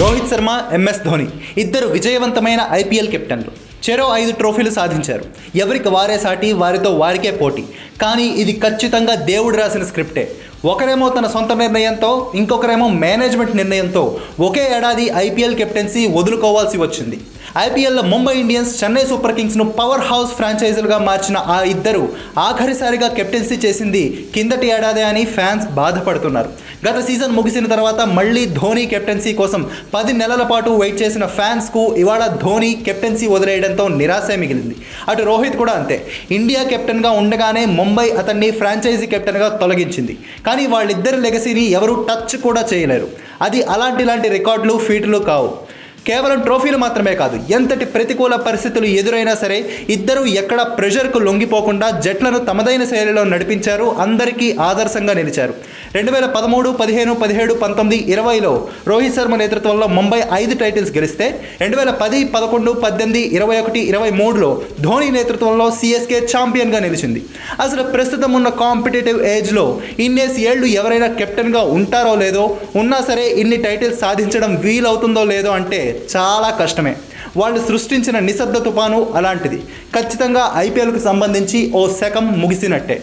Rohit Sharma MS Dhoni. ఇద్దరు విజయవంతమైన IPL కెప్టెన్లు. చెరో ఐదు ట్రోఫీలు సాధించారు. ఎవరికి వారే సాటి వారితో వారికే పోటీ. కానీ ఇది ఖచ్చితంగా దేవుడు రాసిన స్క్రిప్టే. ఒకరేమో తన సొంత నిర్ణయంతో ఇంకొకరేమో మేనేజ్మెంట్ నిర్ణయంతో ఒకే ఏడాది ఐపీఎల్ కెప్టెన్సీ వదులుకోవాల్సి వచ్చింది. ఐపీఎల్లో ముంబై ఇండియన్స్ చెన్నై సూపర్ కింగ్స్ను పవర్ హౌస్ ఫ్రాంచైజీలుగా మార్చిన ఆ ఇద్దరు ఆఖరిసారిగా కెప్టెన్సీ చేసింది కిందటి ఏడాది అని ఫ్యాన్స్ బాధపడుతున్నారు. గత సీజన్ ముగిసిన తర్వాత మళ్ళీ ధోని కెప్టెన్సీ కోసం పది నెలల పాటు వెయిట్ చేసిన ఫ్యాన్స్కు ఇవాళ ధోని కెప్టెన్సీ వదిలేయడంతో నిరాశే మిగిలింది. అటు రోహిత్ కూడా అంతే. ఇండియా కెప్టెన్గా ఉండగానే ముంబై అతన్ని ఫ్రాంచైజీ కెప్టెన్గా తొలగించింది. కానీ వాళ్ళిద్దరి లెగసీని ఎవరూ టచ్ కూడా చేయలేరు. అది అలాంటి ఇలాంటి రికార్డులు ఫీట్లు కావు. కేవలం ట్రోఫీలు మాత్రమే కాదు ఎంతటి ప్రతికూల పరిస్థితులు ఎదురైనా సరే ఇద్దరు ఎక్కడ ప్రెషర్కు లొంగిపోకుండా జట్లను తమదైన శైలిలో నడిపించారు అందరికీ ఆదర్శంగా నిలిచారు. రెండు వేల పదమూడు పదిహేను పదిహేడు పంతొమ్మిది ఇరవైలో రోహిత్ శర్మ నేతృత్వంలో ముంబై ఐదు టైటిల్స్ గెలిస్తే రెండు వేల పది పదకొండు పద్దెనిమిది ఇరవై ఒకటి ఇరవై మూడులో ధోని నేతృత్వంలో సిఎస్కే ఛాంపియన్గా నిలిచింది. అసలు ప్రస్తుతం ఉన్న కాంపిటేటివ్ ఏజ్లో ఇన్నేసి ఏళ్ళు ఎవరైనా కెప్టెన్గా ఉంటారో లేదో ఉన్నా సరే ఇన్ని టైటిల్స్ సాధించడం వీలవుతుందో లేదో అంటే చాలా కష్టమే. వాళ్ళు సృష్టించిన నిశ్శబ్ద తుపాను అలాంటిది. ఖచ్చితంగా ఐపీఎల్కు సంబంధించి ఓ శకం ముగిసినట్టే.